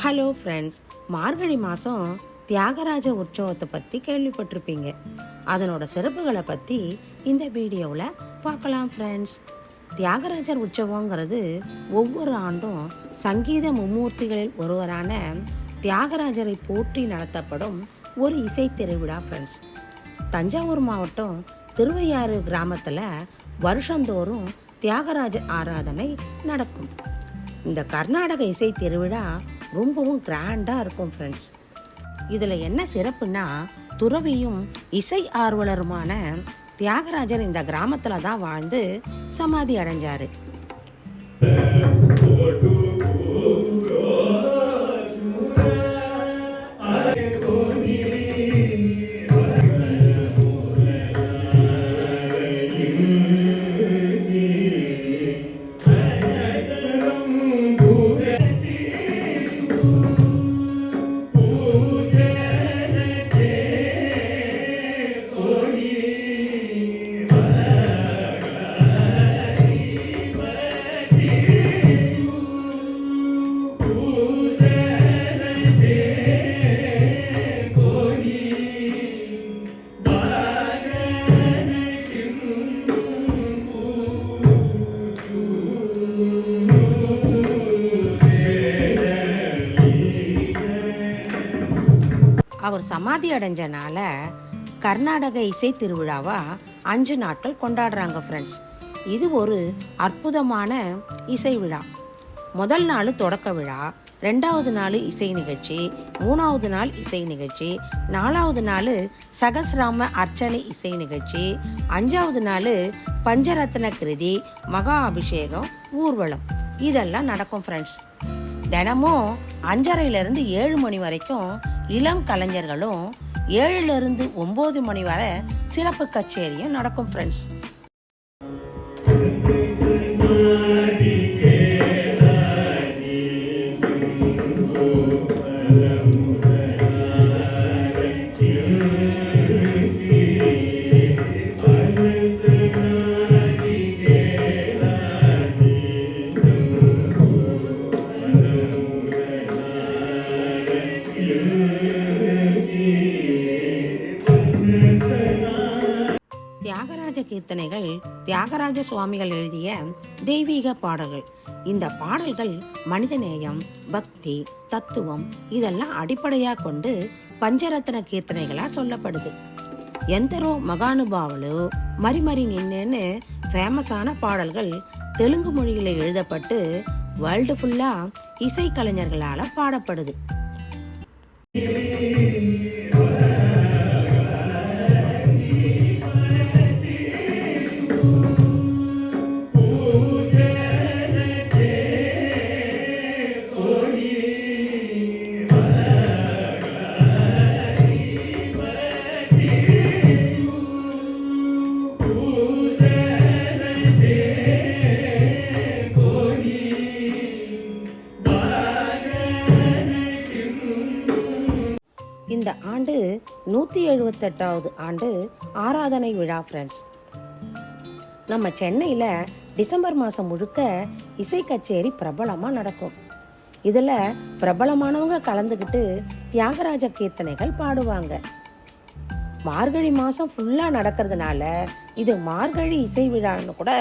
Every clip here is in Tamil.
ஹலோ ஃப்ரெண்ட்ஸ் மார்கழி மாதம் தியாகராஜ உற்சவத்தை பற்றி கேள்விப்பட்டிருப்பீங்க. அதனோட சிறப்புகளை பற்றி இந்த வீடியோவில் பார்க்கலாம் ஃப்ரெண்ட்ஸ் தியாகராஜர் உற்சவங்கிறது ஒவ்வொரு ஆண்டும் சங்கீத மும்மூர்த்திகளில் ஒருவரான தியாகராஜரை போற்றி நடத்தப்படும் ஒரு இசை திருவிழா ஃப்ரெண்ட்ஸ் தஞ்சாவூர் மாவட்டம் திருவையாறு கிராமத்தில் வருஷந்தோறும் தியாகராஜர் ஆராதனை நடக்கும். இந்த கர்நாடக இசை திருவிழா ரொம்பவும் கிராண்டாக இருக்கும் ஃப்ரெண்ட்ஸ் இதில் என்ன சிறப்புன்னா துறவியும் இசை ஆர்வலருமான தியாகராஜர் இந்த கிராமத்தில் தான் வாழ்ந்து சமாதி அடைஞ்சார். அவர் சமாதி அடைஞ்சனால கர்நாடக இசை திருவிழாவா அஞ்சு நாட்கள் கொண்டாடுறாங்க ஃப்ரெண்ட்ஸ் இது ஒரு அற்புதமான இசை விழா. முதல் நாள் தொடக்க விழா ரெண்டாவது நாள் இசை நிகழ்ச்சி மூணாவது நாள் இசை நிகழ்ச்சி நாலாவது நாள் சகசிராம அர்ச்சனை இசை நிகழ்ச்சி அஞ்சாவது நாள் பஞ்சரத்ன கிருதி மகா அபிஷேகம் ஊர்வலம். இதெல்லாம் நடக்கும் ஃப்ரெண்ட்ஸ் தினமும் அஞ்சரையிலேருந்து ஏழு மணி வரைக்கும் இளம் கலைஞர்களும் ஏழுலேருந்து ஒம்பது மணி வரை சிறப்பு கச்சேரியும் நடக்கும் ஃப்ரெண்ட்ஸ் கீர்த்தனைகள் தியாகராஜ சுவாமிகள் எழுதிய தெய்வீக பாடல்கள். இந்த பாடல்கள் மனிதநேயம் பக்தி தத்துவம் இதெல்லாம் அடிப்படையாக கொண்டு பஞ்சரத்ன கீர்த்தனைகளாக சொல்லப்படுது. எந்தரோ மகானுபாவலோ மறிமறி நின்னுன்னு ஃபேமஸான பாடல்கள் தெலுங்கு மொழியில் எழுதப்பட்டு வேர்ல்டு ஃபுல்லாக இசைக்கலைஞர்களால் பாடப்படுது. இந்த ஆண்டு நூற்றி எழுபத்தெட்டாவது ஆண்டு ஆராதனை விழா ஃப்ரெண்ட்ஸ் நம்ம சென்னையில் டிசம்பர் மாதம் முழுக்க இசை கச்சேரி பிரபலமாக நடக்கும். இதில் பிரபலமானவங்க கலந்துக்கிட்டு தியாகராஜ கீர்த்தனைகள் பாடுவாங்க. மார்கழி மாதம் ஃபுல்லாக நடக்கிறதுனால இது மார்கழி இசை விழான்னு கூட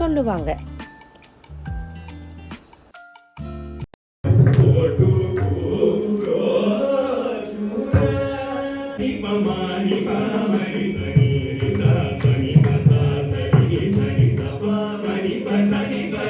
சொல்லுவாங்க.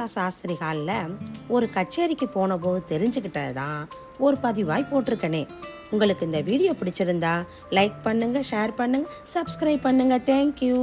ராசா சாஸ்திரி ஹாலில் ஒரு கச்சேரிக்கு போனபோது தெரிஞ்சுக்கிட்டது தான் ஒரு பதிவாய் போட்டிருக்கனே. உங்களுக்கு இந்த வீடியோ பிடிச்சிருந்தா லைக் பண்ணுங்கள் ஷேர் பண்ணுங்கள் சப்ஸ்கிரைப் பண்ணுங்கள் தேங்க்யூ